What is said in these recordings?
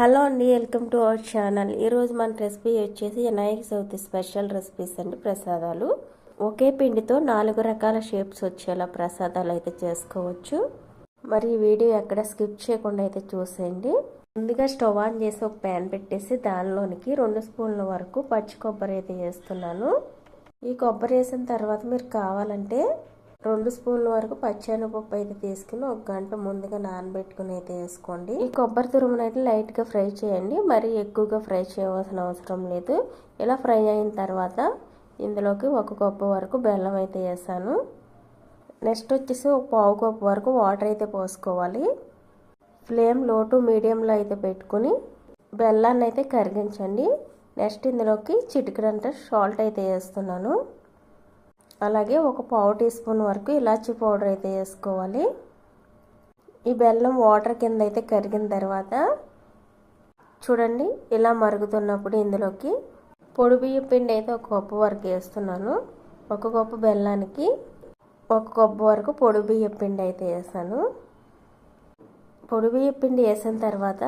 Hello అండి welcome to our channel. ఈరోజు మన రెసిపీ వచ్చేసి వినాయక చవితి స్పెషల్ రెసిపీస్ అండి ప్రసాదాలు. ఒకే పిండితో నాలుగు రకాల షేప్స్ వచ్చేలా ప్రసాదాలు అయితే చేసుకోవచ్చు. మరి ఈ వీడియో ఎక్కడ స్కిప్ చేయకుండా అయితే చూసేయండి. ముందుగా స్టవ్ ఆన్ చేసి ఒక ప్యాన్ పెట్టేసి దానిలోనికి రెండు స్పూన్ల వరకు పచ్చి కొబ్బరి అయితే వేస్తున్నాను. ఈ కొబ్బరి వేసిన తర్వాత మీరు కావాలంటే రెండు స్పూన్ల వరకు పచ్చెనపప్పు అయితే తీసుకుని ఒక గంట ముందుగా నానబెట్టుకుని అయితే వేసుకోండి. ఈ కొబ్బరి తురుమును అయితే లైట్గా ఫ్రై చేయండి. మరి ఎక్కువగా ఫ్రై చేయవలసిన అవసరం లేదు. ఇలా ఫ్రై అయిన తర్వాత ఇందులోకి ఒక కప్పు వరకు బెల్లం అయితే వేసాను. నెక్స్ట్ వచ్చేసి ఒక పావు కప్పు వరకు వాటర్ అయితే పోసుకోవాలి. ఫ్లేమ్లో టు మీడియంలో అయితే పెట్టుకుని బెల్లాన్ని అయితే కరిగించండి. నెక్స్ట్ ఇందులోకి చిటికడంత సాల్ట్ అయితే వేస్తున్నాను. అలాగే ఒక పావు టీ స్పూన్ వరకు ఇలాచీ పౌడర్ అయితే వేసుకోవాలి. ఈ బెల్లం వాటర్ కింద అయితే కరిగిన తర్వాత చూడండి ఇలా మరుగుతున్నప్పుడు ఇందులోకి పొడి బియ్యం పిండి అయితే ఒక కప్పు వరకు వేస్తున్నాను. ఒక కప్పు బెల్లానికి ఒక కప్పు వరకు పొడి బియ్యం పిండి అయితే వేసాను. పొడి బియ్యం పిండి వేసిన తర్వాత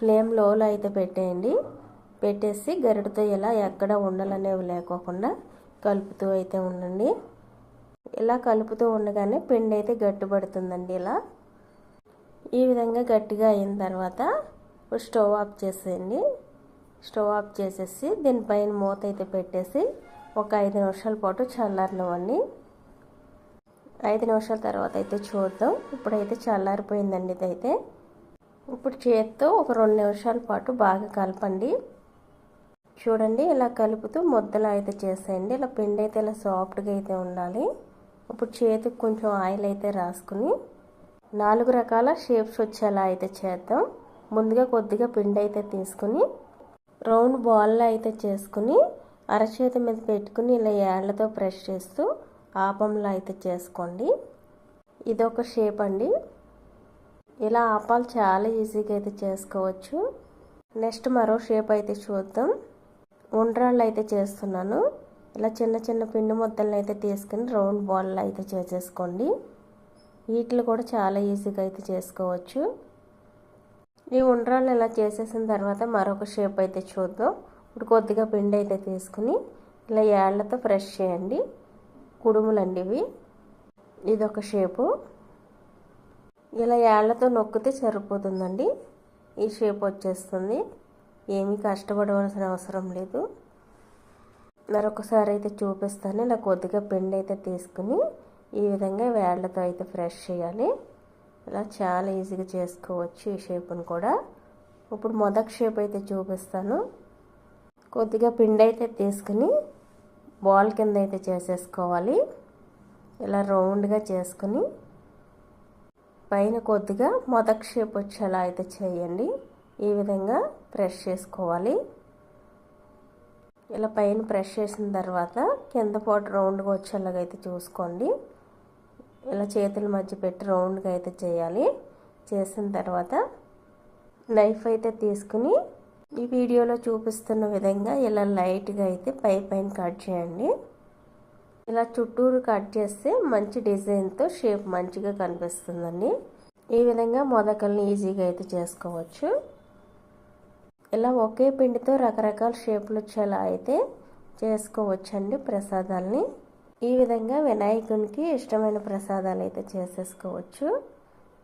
ఫ్లేమ్ లోలో అయితే పెట్టేయండి. పెట్టేసి గరిటతో ఇలా ఎక్కడ ఉండలనేవి లేకోకుండా కలుపుతూ అయితే ఉండండి. ఇలా కలుపుతూ ఉండగానే పిండి అయితే గట్టిపడుతుందండి ఇలా. ఈ విధంగా గట్టిగా అయిన తర్వాత స్టవ్ ఆఫ్ చేసేయండి. స్టవ్ ఆఫ్ చేసేసి దీనిపైన మూత అయితే పెట్టేసి ఒక ఐదు నిమిషాల పాటు చల్లారనివ్వండి. ఐదు నిమిషాల తర్వాత అయితే చూద్దాం. ఇప్పుడైతే చల్లారిపోయిందండి ఇదైతే. ఇప్పుడు చేత్తో ఒక రెండు నిమిషాల పాటు బాగా కలపండి. చూడండి ఇలా కలుపుతూ ముద్దలు అయితే చేసేయండి. ఇలా పిండి అయితే ఇలా సాఫ్ట్గా అయితే ఉండాలి. ఇప్పుడు చేతికి కొంచెం ఆయిల్ అయితే రాసుకుని నాలుగు రకాల షేప్స్ వచ్చేలా అయితే చేద్దాం. ముందుగా కొద్దిగా పిండి అయితే తీసుకుని రౌండ్ బాల్లో అయితే చేసుకుని అరచేతి మీద పెట్టుకుని ఇలా ఏళ్ళతో ప్రెస్ చేస్తూ ఆపంలో అయితే చేసుకోండి. ఇదొక షేప్ అండి. ఇలా ఆపాలు చాలా ఈజీగా అయితే చేసుకోవచ్చు. నెక్స్ట్ మరో షేప్ అయితే చూద్దాం. ఉండ్రాళ్ళు అయితే చేస్తున్నాను. ఇలా చిన్న చిన్న పిండి ముద్దలను అయితే తీసుకుని రౌండ్ బాల్ అయితే చేసేసుకోండి. వీటిని కూడా చాలా ఈజీగా అయితే చేసుకోవచ్చు. ఈ ఉండ్రాళ్ళు ఇలా చేసేసిన తర్వాత మరొక షేప్ అయితే చూద్దాం. ఇప్పుడు కొద్దిగా పిండి అయితే తీసుకుని ఇలా ఏళ్ళతో ఫ్రెష్ చేయండి. కుడుములండి ఇవి ఇదొక షేపు. ఇలా ఏళ్ళతో నొక్కితే సరిపోతుందండి. ఈ షేప్ వచ్చేస్తుంది. ఏమీ కష్టపడవలసిన అవసరం లేదు. మరొకసారి అయితే చూపిస్తాను. ఇలా కొద్దిగా పిండి అయితే తీసుకుని ఈ విధంగా వేళ్ళతో అయితే ఫ్రెష్ చేయాలి. ఇలా చాలా ఈజీగా చేసుకోవచ్చు ఈ షేప్ను కూడా. ఇప్పుడు మొదటి షేప్ అయితే చూపిస్తాను. కొద్దిగా పిండి అయితే తీసుకుని బాల్ కింద అయితే చేసేసుకోవాలి. ఇలా రౌండ్గా చేసుకుని పైన కొద్దిగా మొదటి షేప్ వచ్చేలా అయితే చేయండి. ఈ విధంగా ప్రెస్ చేసుకోవాలి. ఇలా పైన ప్రెస్ చేసిన తర్వాత కింద పాటు రౌండ్గా వచ్చేలాగా అయితే చూసుకోండి. ఇలా చేతుల మధ్య పెట్టి రౌండ్గా అయితే చేయాలి. చేసిన తర్వాత నైఫ్ అయితే తీసుకుని ఈ వీడియోలో చూపిస్తున్న విధంగా ఇలా లైట్గా అయితే పై పైన కట్ చేయండి. ఇలా చుట్టూరు కట్ చేస్తే మంచి డిజైన్తో షేప్ మంచిగా కనిపిస్తుందండి. ఈ విధంగా మొదకల్ని ఈజీగా అయితే చేసుకోవచ్చు. ఇలా ఒకే పిండితో రకరకాల షేపులు వచ్చేలా అయితే చేసుకోవచ్చండి ప్రసాదాలని. ఈ విధంగా వినాయకునికి ఇష్టమైన ప్రసాదాలు అయితే చేసేసుకోవచ్చు.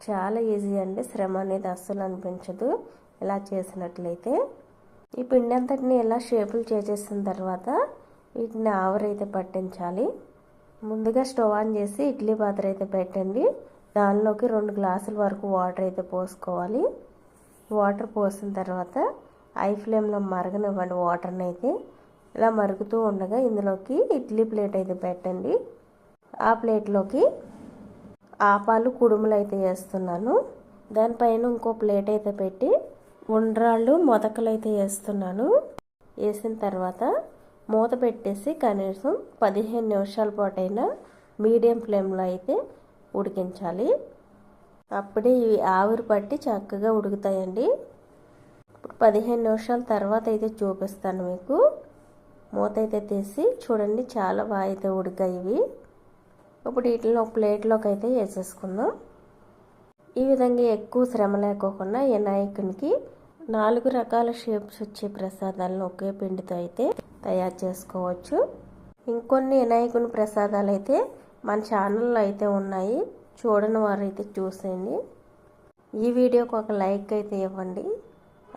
చాలా ఈజీ అండి శ్రమ అనేది అస్సలు అనిపించదు ఇలా చేసినట్లయితే. ఈ పిండి అంతటిని ఇలా షేపులు చేసేసిన తర్వాత వీటిని ఆవరైతే పట్టించాలి. ముందుగా స్టవ్ ఆన్ చేసి ఇడ్లీ పాత్ర అయితే పెట్టండి. దానిలోకి రెండు గ్లాసుల వరకు వాటర్ అయితే పోసుకోవాలి. వాటర్ పోసిన తర్వాత ఐ ఫ్లేమ్లో మరగనివ్వండి వాటర్ని అయితే ఇలా మరుగుతూ ఉండగా ఇందులోకి ఇడ్లీ ప్లేట్ అయితే పెట్టండి. ఆ ప్లేట్లోకి ఆపాలు కుడుములు అయితే వేస్తున్నాను. దానిపైన ఇంకో ప్లేట్ అయితే పెట్టి ఉండ్రాళ్ళు మొదకలు అయితే వేస్తున్నాను. వేసిన తర్వాత మూత పెట్టేసి కనీసం పదిహేను నిమిషాల పాటైనా మీడియం ఫ్లేమ్లో అయితే ఉడికించాలి. అప్పుడే ఇవి ఆవిరి పట్టి చక్కగా ఉడుకుతాయండి. పదిహేను నిమిషాల తర్వాత అయితే చూపిస్తాను మీకు. మూత అయితే తీసి చూడండి చాలా బాగా అయితే ఉడికాయి ఇవి ఇప్పుడు వీటిని ఒక ప్లేట్లోకి అయితే వేసేసుకుందాం. ఈ విధంగా ఎక్కువ శ్రమ లేకోకుండా వినాయకునికి నాలుగు రకాల షేప్స్ వచ్చే ప్రసాదాలను ఒకే పిండితో అయితే తయారు చేసుకోవచ్చు. ఇంకొన్ని వినాయకుని ప్రసాదాలు అయితే మన ఛానల్లో అయితే ఉన్నాయి. చూడని వారు అయితే చూసేయండి. ఈ వీడియోకి ఒక లైక్ అయితే ఇవ్వండి.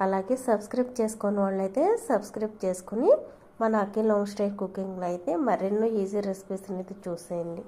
అలాగే సబ్స్క్రైబ్ చేసుకున్న వాళ్ళైతే సబ్స్క్రైబ్ చేసుకుని మన అఖిల్ హోమ్ స్టైల్ కుకింగ్లో అయితే మరెన్నో ఈజీ రెసిపీస్ అనేది చూసేయండి.